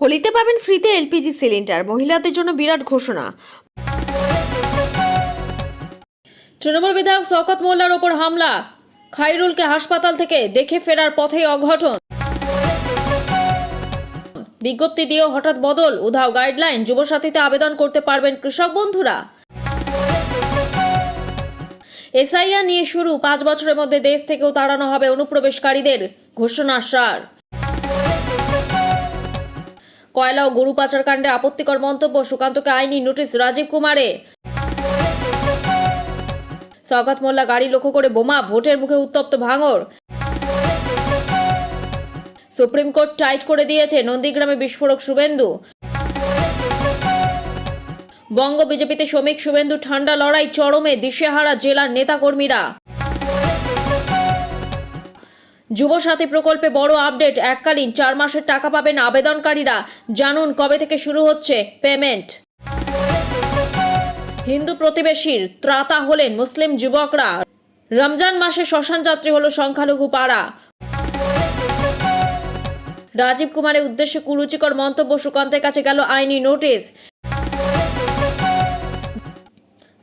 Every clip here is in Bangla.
হোলিতে পাবেন ফ্রিতে এলপিজি সিলিন্ডার। মহিলাদের জন্য বিরাট ঘোষণা। তৃণমূল বিধায়ক শওকত মোল্লার ওপর হামলা। খাইরুলকে হাসপাতাল থেকে দেখে ফেরার পথেই অঘটন। বিজ্ঞপ্তি দিয়েও হঠাৎ বদল। উধাও গাইডলাইন, যুবসাথীতে আবেদন করতে পারবেন কৃষক বন্ধুরা। এসআইআর নিয়ে শুরু। পাঁচ বছরের মধ্যে দেশ থেকেও তাড়ানো হবে অনুপ্রবেশকারীদের ঘোষণা সার। কয়লা ও গরু পাচার কাণ্ডে আপত্তিকর মন্তব্য সুকান্তকে আইনি নোটিশ রাজীব কুমারে। সৌগত মোল্লা গাড়ি লক্ষ্য করে বোমা, ভোটের মুখে উত্তপ্ত ভাঙর সুপ্রিম কোর্ট টাইট করে দিয়েছে নন্দীগ্রামে বিস্ফোরক শুভেন্দু। বঙ্গ বিজেপিতে শ্রমিক শুভেন্দু ঠান্ডা লড়াই চরমে দিশেহারা জেলার নেতাকর্মীরা। যুবসাথী প্রকল্পে বড় আপডেট। এককালীন চার মাসের টাকা পাবেন আবেদনকারীরা। জানুন কবে থেকে শুরু হচ্ছে পেমেন্ট। হিন্দু প্রতিবেশীর ত্রাতা হলেন মুসলিম যুবকরা। রমজান মাসে শ্মশান যাত্রী হলো সংখ্যালঘু পাড়া। রাজীব কুমারের উদ্দেশ্যে কুরুচিকর মন্তব্য সুকান্তের কাছে গেল আইনি নোটিশ।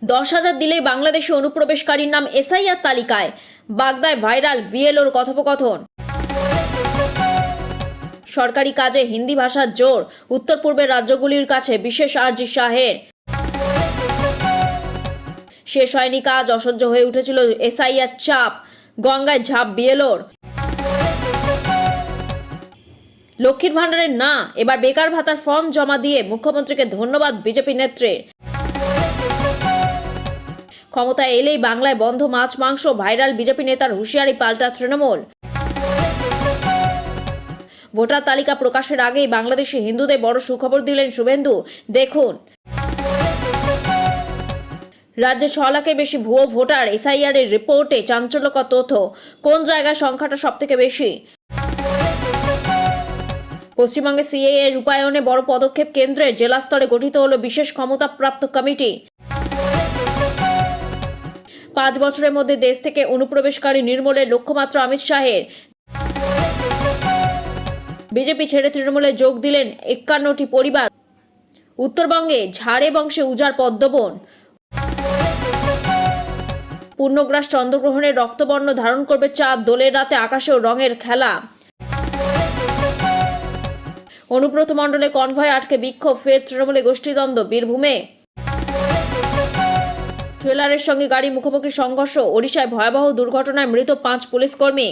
দশ হাজার দিলেই বাংলাদেশে অনুপ্রবেশকারীর নাম এসআইআর তালিকায়। বাগদায় ভাইরাল বিএলওর কথোপকথন। সরকারি কাজে হিন্দি ভাষার জোর, উত্তর পূর্বের রাজ্যগুলির কাছে বিশেষ আর্জি শাহের। শেষ হয়নি কাজ, অসহ্য হয়ে উঠেছিল এসআইআর চাপ, গঙ্গায় ঝাঁপ বিএলওর। লক্ষ্মীর ভাণ্ডারের না, এবার বেকার ভাতার ফর্ম জমা দিয়ে মুখ্যমন্ত্রীকে ধন্যবাদ বিজেপি নেত্রীর। ক্ষমতায় এলেই বাংলায় বন্ধ মাছ, মাংস, ভাইরাল বিজেপি নেতার হুঁশিয়ারি পাল্টা তৃণমূল। ভোটার তালিকা প্রকাশের আগেই বাংলাদেশে হিন্দুদের বড় সুখবর দিলেন শুভেন্দু। দেখুন। রাজ্যে ছ লাখের বেশি ভুয়ো ভোটার এসআইআর এর রিপোর্টে চাঞ্চল্যকর তথ্য। কোন জায়গায় সংখ্যাটা সব থেকে বেশি? পশ্চিমবঙ্গে সিএএ রূপায়ণে বড় পদক্ষেপ কেন্দ্রের জেলা স্তরে গঠিত হল বিশেষ ক্ষমতাপ্রাপ্ত কমিটি। পাঁচ বছরের মধ্যে দেশ থেকে অনুপ্রবেশকারী নির্মূলের লক্ষ্যমাত্রা অমিত শাহের। বিজেপি ছেড়ে তৃণমূলে যোগ দিলেন একান্নটি পরিবার। উত্তরবঙ্গে ঝাড়ে বংশে উজার পদ্মবন। পূর্ণগ্রাস চন্দ্রগ্রহণের রক্তবর্ণ ধারণ করবে চাঁদ, দোলের রাতে আকাশেও রঙের খেলা। অনুব্রত মণ্ডলে কনভয় আটকে বিক্ষোভ, ফের তৃণমূলে গোষ্ঠীদ্বন্দ্ব, বীরভূমে। ট্রেলারের সঙ্গে গাড়ি মুখোমুখি সংঘর্ষ। ওড়িশায় ভয়াবহ দুর্ঘটনায় মৃত পাঁচ পুলিশ কর্মী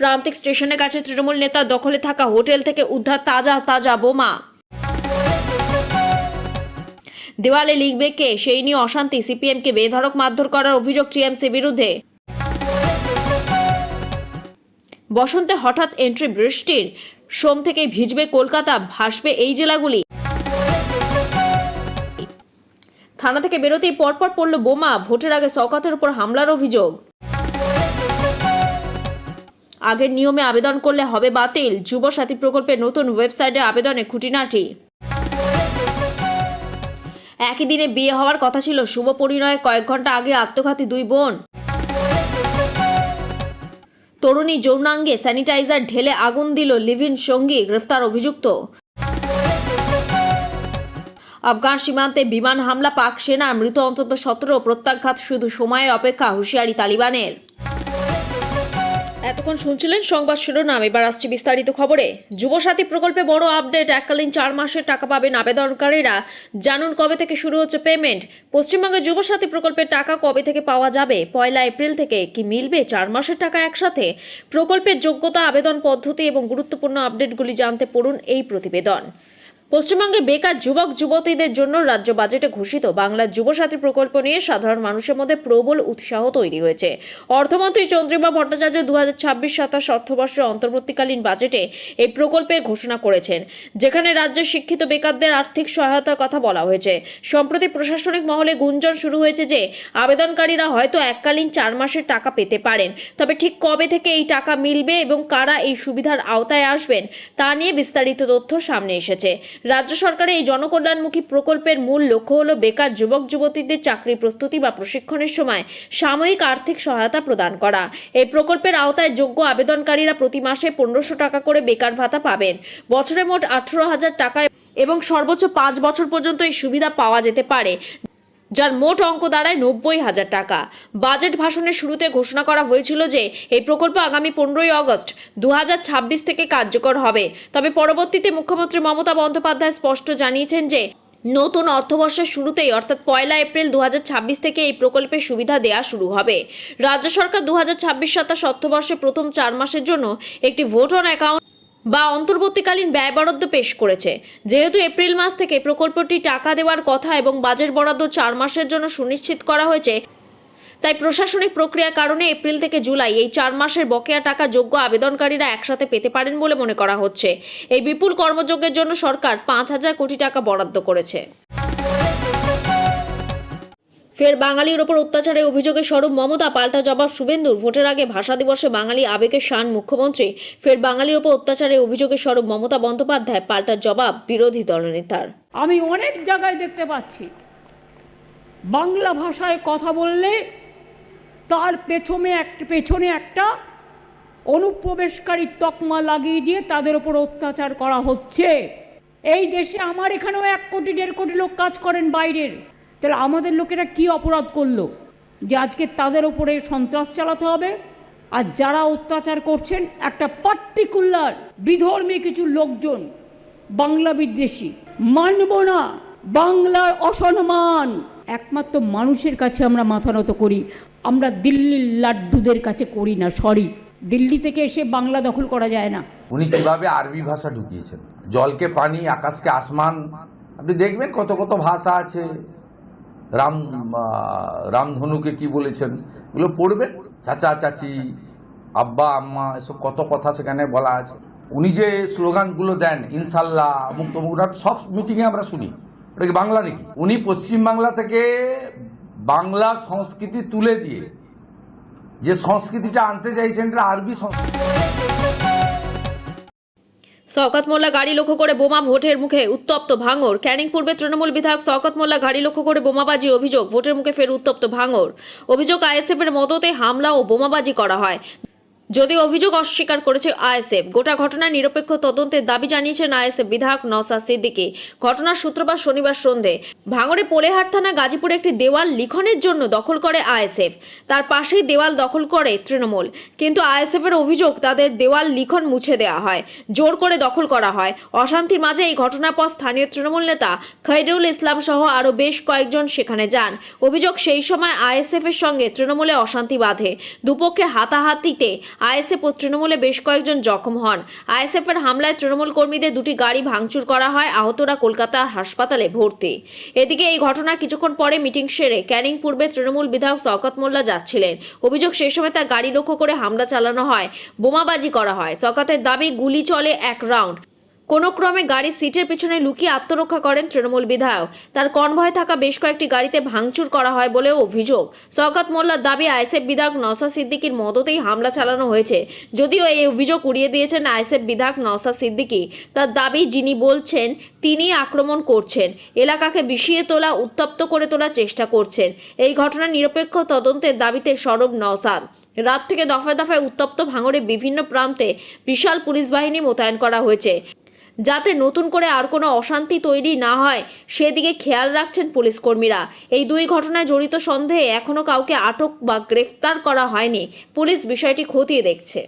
প্রান্তিক স্টেশনের কাছে তৃণমূল নেতা দখলে থাকা হোটেল থেকে উদ্ধার তাজা তাজা বোমা। দেওয়ালে লিখবে কে? সেই নিয়ে অশান্তি। সিপিএমকে বেধড়ক মারধর করার অভিযোগ টিএমসি বিরুদ্ধে। বসন্তে হঠাৎ এন্ট্রি বৃষ্টির। সোম থেকে ভিজবে কলকাতা, ভাসবে এই জেলাগুলি। থানা থেকে বেরোতেই পরপর পড়ল বোমা, ভোটের আগে সৌকাতের উপর হামলার অভিযোগ। আগের নিয়মে আবেদন করলে হবে বাতিল। যুব সাথী প্রকল্পের নতুন ওয়েবসাইটে আবেদনে খুঁটিনাটি। একই দিনে বিয়ে হওয়ার কথা ছিল শুভ পরিণয়ে কয়েক ঘণ্টা আগে আত্মঘাতী দুই বোন। তরুণী যৌনাঙ্গে স্যানিটাইজার ঢেলে আগুন দিল লিভিন সঙ্গী, গ্রেফতার অভিযুক্ত। আফগান সীমান্তে বিমান হামলা, পাক সেনার মৃত অন্তত সতেরো প্রত্যাঘাত, শুধু সময়ের অপেক্ষা, হুঁশিয়ারি তালিবানের। এতক্ষণ শুনছিলেন সংবাদ শিরোনাম, এবার আসছে বিস্তারিত খবরে। যুবসাথী প্রকল্পে বড় আপডেট, এককালীন চার মাসের টাকা পাবেন আবেদনকারীরা। জানুন কবে থেকে শুরু হচ্ছে পেমেন্ট পশ্চিমবঙ্গে যুবসাথী প্রকল্পের টাকা কবে থেকে পাওয়া যাবে? পয়লা এপ্রিল থেকে কি মিলবে চার মাসের টাকা একসাথে? প্রকল্পের যোগ্যতা, আবেদন পদ্ধতি এবং গুরুত্বপূর্ণ আপডেটগুলি জানতে পড়ুন এই প্রতিবেদন। পশ্চিমবঙ্গে বেকার যুবক, যুবতীদের জন্য রাজ্য বাজেটে ঘোষিত বাংলা যুবসাথী প্রকল্প নিয়ে সাধারণ মানুষের মধ্যে প্রবল উৎসাহ তৈরি হয়েছে। অর্থমন্ত্রী চন্দ্রিমা ভট্টাচার্য দু হাজার ছাব্বিশ সাতাশ অর্থবর্ষের অন্তর্বর্তীকালীন বাজেটে এই প্রকল্পের ঘোষণা করেছেন, যেখানে রাজ্যের শিক্ষিত বেকারদের আর্থিক সহায়তার কথা বলা হয়েছে। সম্প্রতি প্রশাসনিক মহলে গুঞ্জন শুরু হয়েছে যে, আবেদনকারীরা হয়তো এককালীন চার মাসের টাকা পেতে পারেন। তবে ঠিক কবে থেকে এই টাকা মিলবে এবং কারা এই সুবিধার আওতায় আসবেন, তা নিয়ে বিস্তারিত তথ্য সামনে এসেছে। রাজ্য সরকারের এই জনকল্যাণমুখী প্রকল্পের মূল লক্ষ্য হল বেকার যুবক, যুবতীদের চাকরি প্রস্তুতি বা প্রশিক্ষণের সময় সাময়িক আর্থিক সহায়তা প্রদান করা। এই প্রকল্পের আওতায় যোগ্য আবেদনকারীরা প্রতি মাসে পনেরোশো টাকা করে বেকার ভাতা পাবেন। বছরে মোট আঠারো হাজার টাকা এবং সর্বোচ্চ পাঁচ বছর পর্যন্ত এই সুবিধা পাওয়া যেতে পারে। যার মোট অঙ্ক দাঁড়ায় নব্বই হাজার টাকা। বাজেট ভাষণের শুরুতে ঘোষণা করা হয়েছিল যে, এই প্রকল্প আগামী পনেরোই দুহাজার ছাব্বিশ থেকে কার্যকর হবে। তবে পরবর্তীতে মুখ্যমন্ত্রী মমতা বন্দ্যোপাধ্যায় স্পষ্ট জানিয়েছেন যে, নতুন অর্থবর্ষের শুরুতেই, অর্থাৎ পয়লা এপ্রিল দু হাজার ছাব্বিশ থেকে এই প্রকল্পের সুবিধা দেয়া শুরু হবে। রাজ্য সরকার দু হাজার ছাব্বিশ সাতাশ অর্থবর্ষে প্রথম চার মাসের জন্য একটি ভোট অন অ্যাকাউন্ট বা অন্তর্বর্তীকালীন ব্যয় বরাদ্দ পেশ করেছে। যেহেতু এপ্রিল মাস থেকে প্রকল্পটি টাকা দেওয়ার কথা এবং বাজেট বরাদ্দ চার মাসের জন্য সুনিশ্চিত করা হয়েছে, তাই প্রশাসনিক প্রক্রিয়ার কারণে এপ্রিল থেকে জুলাই এই চার মাসের বকেয়া টাকা যোগ্য আবেদনকারীরা একসাথে পেতে পারেন বলে মনে করা হচ্ছে। এই বিপুল কর্মযজ্ঞের জন্য সরকার পাঁচ হাজার কোটি টাকা বরাদ্দ করেছে। ফের বাঙালির ওপর অত্যাচারের অভিযোগে স্বরূপ মমতা পাল্টা জবাব শুভেন্দুর। ভোটের আগে ভাষা দিবসে বাঙালি আবেগের শান মুখ্যমন্ত্রী, ফের বাঙালির ওপর অত্যাচারের অভিযোগে স্বরূপ মমতা বন্দ্যোপাধ্যায় পাল্টা জবাব বিরোধী দলনেতার আমি অনেক জায়গায় দেখতে পাচ্ছি। বাংলা ভাষায় কথা বললে তার পেছনে একটা পেছনে একটা অনুপ্রবেশকারী তকমা লাগিয়ে দিয়ে তাদের ওপর অত্যাচার করা হচ্ছে। এই দেশে আমার এখানেও এক কোটি, দেড় কোটি লোক কাজ করেন বাইরের। তাহলে আমাদের লোকেরা কি অপরাধ করল? যে আজকে তাদের ওপরে সন্ত্রাস চালাতে হবে? আর যারা অত্যাচার করছেন, একটা পার্টিকুলার বিধর্মী কিছু লোকজন, বাংলা বিদ্বেষী, মানব না, বাংলার অসম্মান। একমাত্র মানুষের কাছে আমরা মাথা নত করি, আমরা দিল্লির লাড্ডুদের কাছে করি না সরি দিল্লি থেকে এসে বাংলা দখল করা যায় না। উনি কীভাবে আরবি ভাষা ঢুকিয়েছেন। জলকে পানি, আকাশকে আসমান। আপনি দেখবেন কত কত ভাষা আছে। রাম রামধনুকে কি বলেছেন? এগুলো পড়বেন চাচা, চাচি, আব্বা, আম্মা, এসব কত কথা সেখানে বলা আছে। উনি যে স্লোগানগুলো দেন, ইনশাল্লাহ মুক্ত মুক্ত সব মিটিংয়ে আমরা শুনি। ওটা কি বাংলা নাকি? উনি পশ্চিমবাংলা থেকে বাংলা সংস্কৃতি তুলে দিয়ে যে সংস্কৃতিটা আনতে চাইছেন, এটা আরবি সংস্কৃতি। শওকত মোল্লা গাড়ি লক্ষ্য করে বোমা ভোটের মুখে উত্তপ্ত ভাঙর। ক্যানিং পূর্বে তৃণমূল বিধায়ক শওকত মোল্লা গাড়ি লক্ষ্য করে বোমাবাজি অভিযোগ, ভোটের মুখে ফের উত্তপ্ত ভাঙর। অভিযোগ আইএসএফ এর মদতে হামলা ও বোমাবাজি করা হয়। যদিও অভিযোগ অস্বীকার করেছে আইএসএফ, গোটা ঘটনায় নিরপেক্ষ তদন্তের দাবি জানিয়েছেন আইএসএফ বিধায়ক নওসা সিদ্দিকী। ঘটনার সূত্রপাত শনিবার সন্ধে ভাঙড়ে পোলেহাট থানা গাজীপুরে একটি দেওয়াল লিখনের জন্য দখল করে আইএসএফ। তার পাশেই দেওয়াল দখল করে তৃণমূল। কিন্তু আইএসএফ এর অভিযোগ, তাদের দেওয়াল লিখন মুছে দেওয়া হয়, জোর করে দখল করা হয়। অশান্তির মাঝে এই ঘটনার পর স্থানীয় তৃণমূল নেতা খৈরুল ইসলাম সহ আরও বেশ কয়েকজন সেখানে যান। অভিযোগ সেই সময় আইএসএফ এর সঙ্গে তৃণমূলে অশান্তি বাঁধে। দুপক্ষে হাতাহাতিতে আইএসএফ ও তৃণমূলে বেশ কয়েকজন জখম হন। আইএসএফ এর হামলায় তৃণমূল কর্মীদের দুটি গাড়ি ভাঙচুর করা হয়, আহতরা কলকাতার হাসপাতালে ভর্তি। এদিকে এই ঘটনার কিছুক্ষণ পরে মিটিং সেরে ক্যানিং পূর্বে তৃণমূল বিধায়ক শওকত মোল্লা যাচ্ছিলেন। অভিযোগ সেই সময় তার গাড়ি লক্ষ্য করে হামলা চালানো হয়, বোমাবাজি করা হয়। শওকতের দাবি, গুলি চলে এক রাউন্ড। কোনো ক্রমে গাড়ির সিটের পিছনে লুকিয়ে আত্মরক্ষা করেন তৃণমূল বিধায়ক। তার কনভয় থাকা বেশ কয়েকটি গাড়িতে ভাঙচুর করা হয় বলেও অভিযোগ। শওকত মোল্লার দাবি, আইএসএফ বিধায়ক নওসা সিদ্দিকির মদতেই হামলা চালানো হয়েছে। যদিও এই অভিযোগ উড়িয়ে দিয়েছেন আইএসএফ বিধায়ক নওসা সিদ্দিকী। তার দাবি, যিনি বলছেন তিনি আক্রমণ করছেন। এলাকাকে বিষিয়ে তোলা, উত্তপ্ত করে তোলার চেষ্টা করছেন। এই ঘটনার নিরপেক্ষ তদন্তের দাবিতে সরব নওসাদ রাত থেকে দফায় দফায় উত্তপ্ত ভাঙড়ে বিভিন্ন প্রান্তে বিশাল পুলিশ বাহিনী মোতায়েন করা হয়েছে। যাতে নতুন করে আর কোনো অশান্তি তৈরি না হয়, সেদিকে খেয়াল রাখছেন পুলিশ কর্মীরা এই দুই ঘটনায় জড়িত সন্দেহে এখনও কাউকে আটক বা গ্রেফতার করা হয়নি। পুলিশ বিষয়টি খতিয়ে দেখছে।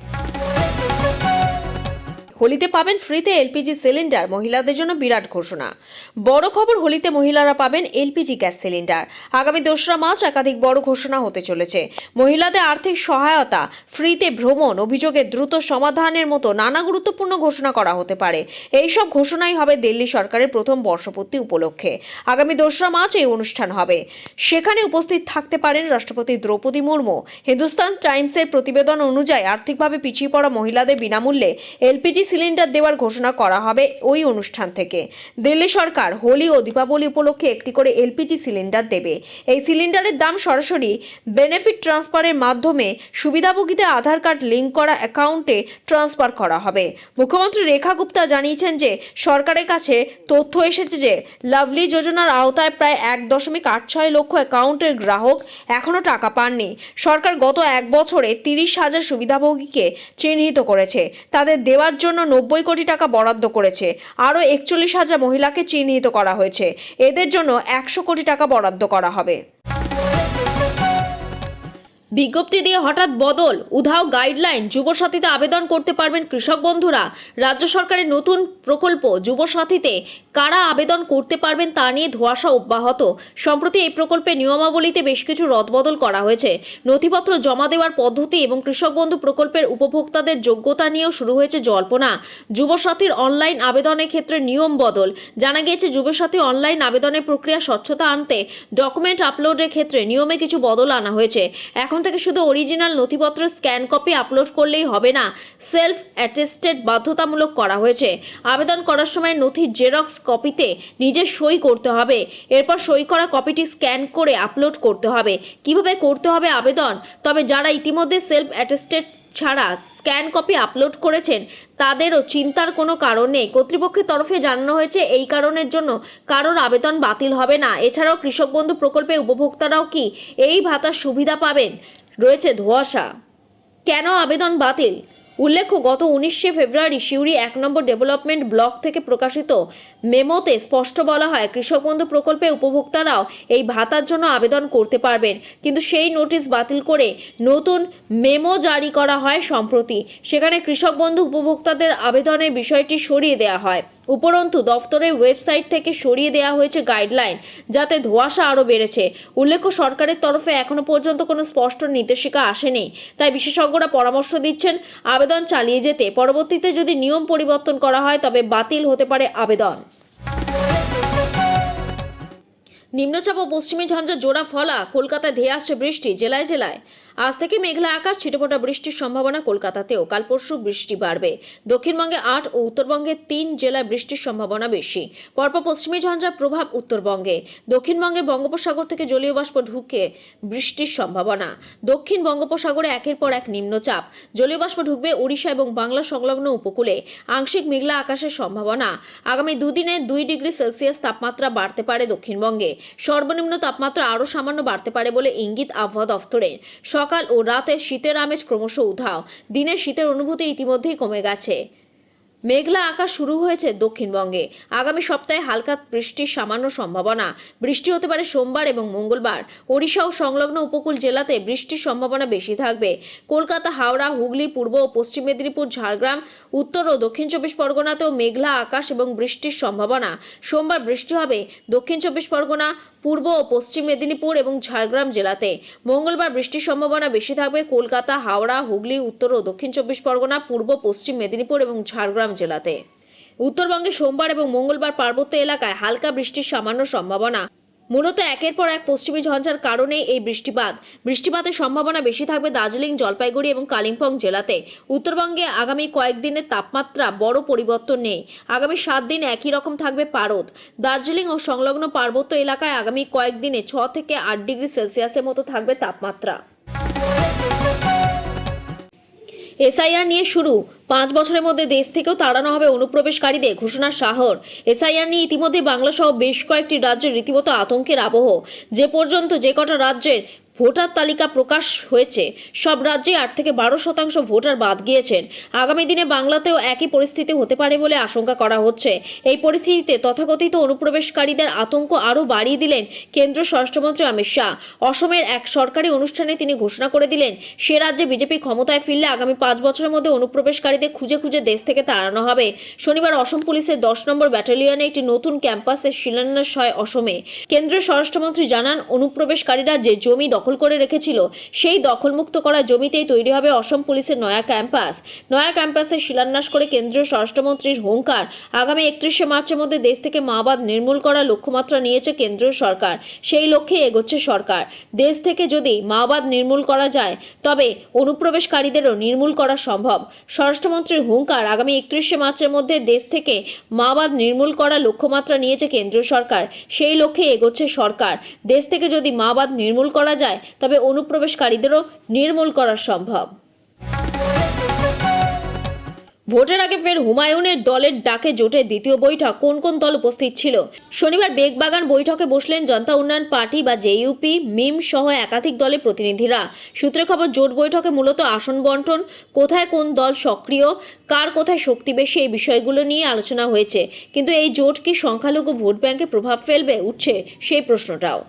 হোলিতে পাবেন ফ্রিতে এলপিজি সিলিন্ডার, মহিলাদের জন্য বিরাট ঘোষণা। বড় খবর, হোলিতে মহিলারা পাবেন এলপিজি গ্যাস সিলিন্ডার। আগামী দোসরা মার্চ একাধিক বড় ঘোষণা হতে চলেছে। মহিলাদের আর্থিক সহায়তা, ফ্রিতে ভ্রমণ অভিযোগের দ্রুত সমাধানের মতো নানা গুরুত্বপূর্ণ ঘোষণা করা হতে পারে। এই সব ঘোষণাই হবে দিল্লি সরকারের প্রথম বর্ষপূর্তি উপলক্ষে। আগামী দোসরা মার্চ এই অনুষ্ঠান হবে। সেখানে উপস্থিত থাকতে পারেন রাষ্ট্রপতি দ্রৌপদী মুর্মু। হিন্দুস্তান টাইমসের প্রতিবেদন অনুযায়ী আর্থিকভাবে পিছিয়ে পড়া মহিলাদের বিনামূল্যে এলপিজি সিলিন্ডার দেওয়ার ঘোষণা করা হবে ওই অনুষ্ঠান থেকে। দিল্লি সরকার হোলি ও দীপাবলি উপলক্ষে একটি করে এলপিজি সিলিন্ডার দেবে। এই সিলিন্ডারের দাম সরাসরি বেনিফিট ট্রান্সফারের মাধ্যমে সুবিধাভোগীদের আধার কার্ড লিঙ্ক করা অ্যাকাউন্টে ট্রান্সফার করা হবে। মুখ্যমন্ত্রী রেখা গুপ্তা জানিয়েছেন যে, সরকারের কাছে তথ্য এসেছে যে, লাভলি যোজনার আওতায় প্রায় এক দশমিক আট ছয় লক্ষ অ্যাকাউন্টের গ্রাহক এখনও টাকা পাননি। সরকার গত এক বছরে তিরিশ হাজার সুবিধাভোগীকে চিহ্নিত করেছে। তাদের দেওয়ার জন্য নব্বই কোটি টাকা বরাদ্দ করেছে। আরও একচল্লিশ হাজার মহিলাকে চিহ্নিত করা হয়েছে। এদের জন্য একশো কোটি টাকা বরাদ্দ করা হবে। বিজ্ঞপ্তি দিয়ে হঠাৎ বদল, উধাও গাইডলাইন, যুবসাথীতে আবেদন করতে পারবেন কৃষক বন্ধুরা। রাজ্য সরকারের নতুন প্রকল্প, যুবসাথীতে কারা আবেদন করতে পারবেন তা নিয়ে ধোঁয়াশা অব্যাহত। সম্প্রতি এই প্রকল্পের নিয়মাবলীতে বেশ কিছু রদবদল করা হয়েছে। নথিপত্র জমা দেওয়ার পদ্ধতি এবং কৃষক বন্ধু প্রকল্পের উপভোক্তাদের যোগ্যতা নিয়েও শুরু হয়েছে জল্পনা। যুবসাথীর অনলাইন আবেদনের ক্ষেত্রে নিয়ম বদল। জানা গিয়েছে, যুবসাথী অনলাইন আবেদনের প্রক্রিয়া স্বচ্ছতা আনতে ডকুমেন্ট আপলোডের ক্ষেত্রে নিয়মে কিছু বদল আনা হয়েছে। এখন থেকে শুধু অরিজিনাল নথিপত্র স্ক্যান কপি আপলোড করলেই হবে না সেলফ অ্যাটেস্টেড বাধ্যতামূলক করা হয়েছে। আবেদন করার সময় নথির জেরক্স কপিতে নিজে সই করতে হবে। এরপর সই করা কপিটি স্ক্যান করে আপলোড করতে হবে। কীভাবে করতে হবে আবেদন? তবে যারা ইতিমধ্যে সেলফ অ্যাটেস্টেড ছাড়া স্ক্যান কপি আপলোড করেছেন, তাদেরও চিন্তার কোনো কারণ নেই। কর্তৃপক্ষের তরফে জানানো হয়েছে, এই কারণের জন্য কারোর আবেদন বাতিল হবে না। এছাড়াও কৃষক বন্ধু প্রকল্পে উপভোক্তারাও কি এই ভাতার সুবিধা পাবেন? রয়েছে ধোয়াশা। কেন আবেদন বাতিল? উল্লেখ্য, গত উনিশে ফেব্রুয়ারি সিউড়ি এক নম্বর ডেভেলপমেন্ট ব্লক থেকে প্রকাশিত মেমোতে স্পষ্ট বলা হয়, কৃষক বন্ধু প্রকল্পে উপভোক্তারাও এই ভাতার জন্য আবেদন করতে পারবেন। কিন্তু সেই নোটিশ বাতিল করে নতুন মেমো জারি করা হয় সম্প্রতি। সেখানে কৃষক বন্ধু উপভোক্তাদের আবেদনের বিষয়টি সরিয়ে দেওয়া হয়। উপরন্তু, দফতরের ওয়েবসাইট থেকে সরিয়ে দেওয়া হয়েছে গাইডলাইন, যাতে ধোঁয়াশা আরও বেড়েছে। উল্লেখ্য, সরকারের তরফে এখনও পর্যন্ত কোনো স্পষ্ট নির্দেশিকা আসেনি। তাই বিশেষজ্ঞরা পরামর্শ দিচ্ছেন, আবেদন চালিয়ে যেতে পরবর্তীতে যদি নিয়ম পরিবর্তন করা হয় তবে বাতিল হতে পারে আবেদন। নিম্নচাপ ও পশ্চিমী ঝঞ্ঝা জোড়া ফলা, কলকাতায় ধেয়ে আসছে বৃষ্টি জেলায় জেলায়। আজ থেকে মেঘলা আকাশ, ছিটেফোঁটা বৃষ্টির সম্ভাবনা কলকাতাতেও। কাল পরশু বৃষ্টি বাড়বে। দক্ষিণবঙ্গে আট ও উত্তরবঙ্গে তিন জেলায় বৃষ্টির সম্ভাবনা বেশি। পরপর পশ্চিমী ঝঞ্ঝার প্রভাব উত্তরবঙ্গে। দক্ষিণবঙ্গের বঙ্গোপসাগর থেকে জলীয় বাষ্প ঢুকে বৃষ্টির সম্ভাবনা। দক্ষিণ বঙ্গোপসাগরে একের পর এক নিম্নচাপ। জলীয় বাষ্প ঢুকবে ওড়িশা এবং বাংলা সংলগ্ন উপকূলে। আংশিক মেঘলা আকাশের সম্ভাবনা। আগামী দুদিনে দুই ডিগ্রি সেলসিয়াস তাপমাত্রা বাড়তে পারে দক্ষিণবঙ্গে। সর্বনিম্ন তাপমাত্রা আরও সামান্য বাড়তে পারে বলে ইঙ্গিত আবহাওয়া দফতরের। সকাল ও রাতে শীতের আমেজ ক্রমশ উধাও। দিনের শীতের অনুভূতি ইতিমধ্যেই কমে গেছে। মেঘলা আকাশ শুরু হয়েছে দক্ষিণবঙ্গে। আগামী সপ্তাহে হালকা বৃষ্টির সামান্য সম্ভাবনা। বৃষ্টি হতে পারে সোমবার এবং মঙ্গলবার। ওড়িশা ও সংলগ্ন উপকূল জেলাতে বৃষ্টির সম্ভাবনা বেশি থাকবে। কলকাতা, হাওড়া, হুগলি, পূর্ব ও পশ্চিম মেদিনীপুর, ঝাড়গ্রাম, উত্তর ও দক্ষিণ চব্বিশ পরগনাতেও মেঘলা আকাশ এবং বৃষ্টির সম্ভাবনা। সোমবার বৃষ্টি হবে দক্ষিণ চব্বিশ পরগনা, পূর্ব ও পশ্চিম মেদিনীপুর এবং ঝাড়গ্রাম জেলাতে। মঙ্গলবার বৃষ্টির সম্ভাবনা বেশি থাকবে কলকাতা, হাওড়া, হুগলি, উত্তর ও দক্ষিণ চব্বিশ পরগনা, পূর্ব, পশ্চিম মেদিনীপুর এবং ঝাড়গ্রাম জেলাতে। উত্তরবঙ্গে সোমবার এবং মঙ্গলবার পার্বত্য এলাকায় হালকা বৃষ্টির সামান্য সম্ভাবনা। মূলত একের পর এক পশ্চিমী ঝঞ্ঝার কারণে এই বৃষ্টিপাত। বৃষ্টিপাতের সম্ভাবনা বেশি থাকবে দার্জিলিং, জলপাইগুড়ি এবং কালিম্পং জেলাতে। উত্তরবঙ্গে আগামী কয়েকদিনের তাপমাত্রা বড় পরিবর্তন নেই। আগামী সাত দিন একই রকম থাকবে পারদ। দার্জিলিং ও সংলগ্ন পার্বত্য এলাকায় আগামী কয়েকদিনে ছ থেকে আট ডিগ্রি সেলসিয়াসের মতো থাকবে তাপমাত্রা। এসআইআর নিয়ে শুরু। পাঁচ বছরের মধ্যে দেশ থেকেও তাড়ানো হবে অনুপ্রবেশকারীদের ঘোষণা শাহর এসআইআর নিয়ে ইতিমধ্যে বাংলা সহ বেশ কয়েকটি রাজ্যের রীতিমতো আতঙ্কের আবহ। যে পর্যন্ত যে কটা রাজ্যের ভোটার তালিকা প্রকাশ হয়েছে। সব রাজ্যে আট থেকে বারো শতাংশ ভোটার বাদ গিয়েছেন। আগামী দিনে বাংলাতেও একই পরিস্থিতি হতে পারে বলে আশঙ্কা করা হচ্ছে। এই পরিস্থিতিতে তথাকথিত অনুপ্রবেশকারীদের আতঙ্ক আরও বাড়িয়ে দিলেন কেন্দ্র স্বরাষ্ট্রমন্ত্রী অমিত শাহ। অসমের এক সরকারি অনুষ্ঠানে তিনি ঘোষণা করে দিলেন, সে রাজ্যে বিজেপি ক্ষমতায় ফিরলে আগামী পাঁচ বছরের মধ্যে অনুপ্রবেশকারীদের খুঁজে খুঁজে দেশ থেকে তাড়ানো হবে। শনিবার অসম পুলিশের দশ নম্বর ব্যাটালিয়নে একটি নতুন ক্যাম্পাসের শিলান্যাস হয় অসমে। কেন্দ্রীয় স্বরাষ্ট্রমন্ত্রী জানান, অনুপ্রবেশকারীরা যে জমি দখল দখল করে রেখেছিল। সেই দখলমুক্ত করা জমিতেই তৈরি হবে অসম পুলিশের নয়া ক্যাম্পাস। নয়া ক্যাম্পাসের শিলান্যাস করে কেন্দ্রীয় স্বরাষ্ট্রমন্ত্রীর হুঙ্কার। আগামী একত্রিশে মার্চের মধ্যে দেশ থেকে মাওবাদ নির্মূল করার লক্ষ্যমাত্রা নিয়েছে কেন্দ্রীয় সরকার। সেই লক্ষ্যে এগোচ্ছে সরকার। দেশ থেকে যদি মাওবাদ নির্মূল করা যায়, তবে অনুপ্রবেশকারীদেরও নির্মূল করা সম্ভব। স্বরাষ্ট্রমন্ত্রীর হুঙ্কার আগামী একত্রিশে মার্চের মধ্যে দেশ থেকে মাওবাদ নির্মূল করার লক্ষ্যমাত্রা নিয়েছে কেন্দ্রীয় সরকার। সেই লক্ষ্যে এগোচ্ছে সরকার। দেশ থেকে যদি মাওবাদ নির্মূল করা যায় তবে অনুপ্রবেশকারীদেরও নির্মূল করা সম্ভব। ভোটের আগে ফের হুমায়ুনের দলের ডাকে জোটের দ্বিতীয় বৈঠক। কোন কোন দল উপস্থিত ছিল? শনিবার বেগবাগান বৈঠকে বসলেন জনতা উন্নয়ন পার্টি বা জেইউপি, মিম সহ একাধিক দলের প্রতিনিধিরা। সূত্রে খবর, জোট বৈঠকে মূলত আসন বন্টন, কোথায় কোন দল সক্রিয়, কার কোথায় শক্তি বেশি, এই বিষয়গুলো নিয়ে আলোচনা হয়েছে। কিন্তু এই জোট কি সংখ্যালঘু ভোট ব্যাংকে প্রভাব ফেলবে, উঠছে সেই প্রশ্নটাও।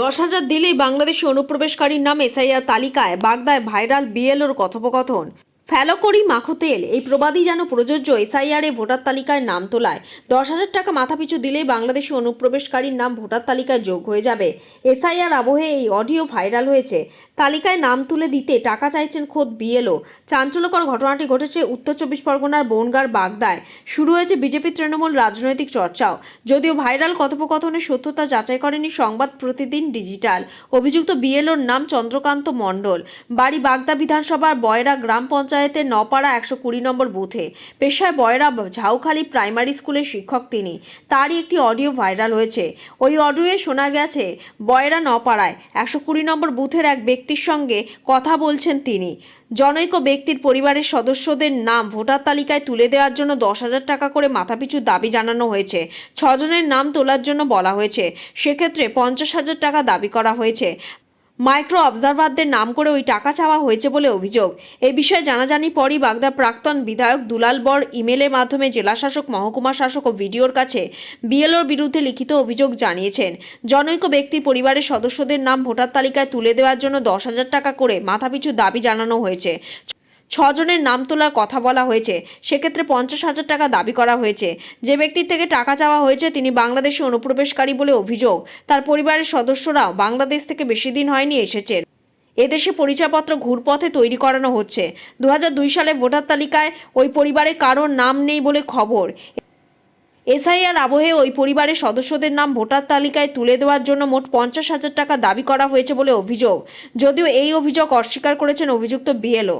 দশ হাজার দিলেই বাংলাদেশি অনুপ্রবেশকারীর নামে এসআইআর তালিকায় বাগদায় ভাইরাল বিএলওর কথোপকথন। ফ্যালোকরি মাখো তেল। এই প্রবাদই যেন প্রযোজ্য এসআইআর ভোটার তালিকায় নাম তোলায়। দশ হাজার টাকা মাথাপিছু দিলেই বাংলাদেশি অনুপ্রবেশকারীর নাম ভোটার তালিকায় যোগ হয়ে যাবে। এসআইআর আবহে এই অডিও ভাইরাল হয়েছে। তালিকায় নাম তুলে দিতে টাকা চাইছেন খোদ বিএলও। চাঞ্চল্যকর ঘটনাটি ঘটেছে উত্তর চব্বিশ পরগনার বনগার বাগদায়। শুরু হয়েছে বিজেপি তৃণমূল রাজনৈতিক চর্চাও। যদিও ভাইরাল কথোপকথনের সত্যতা যাচাই করেনি সংবাদ প্রতিদিন ডিজিটাল। অভিযুক্ত বিএলওর নাম চন্দ্রকান্ত মণ্ডল। বাড়ি বাগদা বিধানসভার বয়রা গ্রাম পঞ্চায়েতের নপাড়া একশো কুড়ি নম্বর বুথে পেশায় বয়রা ঝাউখালী প্রাইমারি স্কুলের শিক্ষক তিনি। তারই একটি অডিও ভাইরাল হয়েছে। ওই অডিওয়ে শোনা গেছে, বয়রা নপাড়ায় একশো কুড়ি নম্বর বুথের এক ব্যক্তির সঙ্গে কথা বলছেন তিনি। জনৈক ব্যক্তির পরিবারের সদস্যদের নাম ভোটার তালিকায় তুলে দেওয়ার জন্য দশ হাজার টাকা করে মাথাপিছু দাবি জানানো হয়েছে। ছজনের নাম তোলার জন্য বলা হয়েছে। সেক্ষেত্রে পঞ্চাশ হাজার টাকা দাবি করা হয়েছে। মাইক্রো অবজারভারদের নাম করে ওই টাকা চাওয়া হয়েছে বলে অভিযোগ। এ বিষয়ে জানাজানি পরই বাগদার প্রাক্তন বিধায়ক দুলাল বর ইমেলের মাধ্যমে জেলাশাসক, মহকুমা শাসক ও ভিডিওর কাছে বিএলওর বিরুদ্ধে লিখিত অভিযোগ জানিয়েছেন। জনৈক ব্যক্তি পরিবারের সদস্যদের নাম ভোটার তালিকায় তুলে দেওয়ার জন্য দশ হাজার টাকা করে মাথাপিছু দাবি জানানো হয়েছে। ছজনের নাম তোলার কথা বলা হয়েছে। সেক্ষেত্রে পঞ্চাশ হাজার টাকা দাবি করা হয়েছে। যে ব্যক্তির থেকে টাকা চাওয়া হয়েছে, তিনি বাংলাদেশে অনুপ্রবেশকারী বলে অভিযোগ। তার পরিবারের সদস্যরাও বাংলাদেশ থেকে বেশি দিন হয়নি এসেছেন। এদেশে পরিচয়পত্র ঘুরপথে তৈরি করানো হচ্ছে। দু হাজার দুই সালে ভোটার তালিকায় ওই পরিবারে কারোর নাম নেই বলে খবর। এসআইআর আবহে ওই পরিবারের সদস্যদের নাম ভোটার তালিকায় তুলে দেওয়ার জন্য মোট পঞ্চাশ হাজার টাকা দাবি করা হয়েছে বলে অভিযোগ। যদিও এই অভিযোগ অস্বীকার করেছেন অভিযুক্ত বিএলও।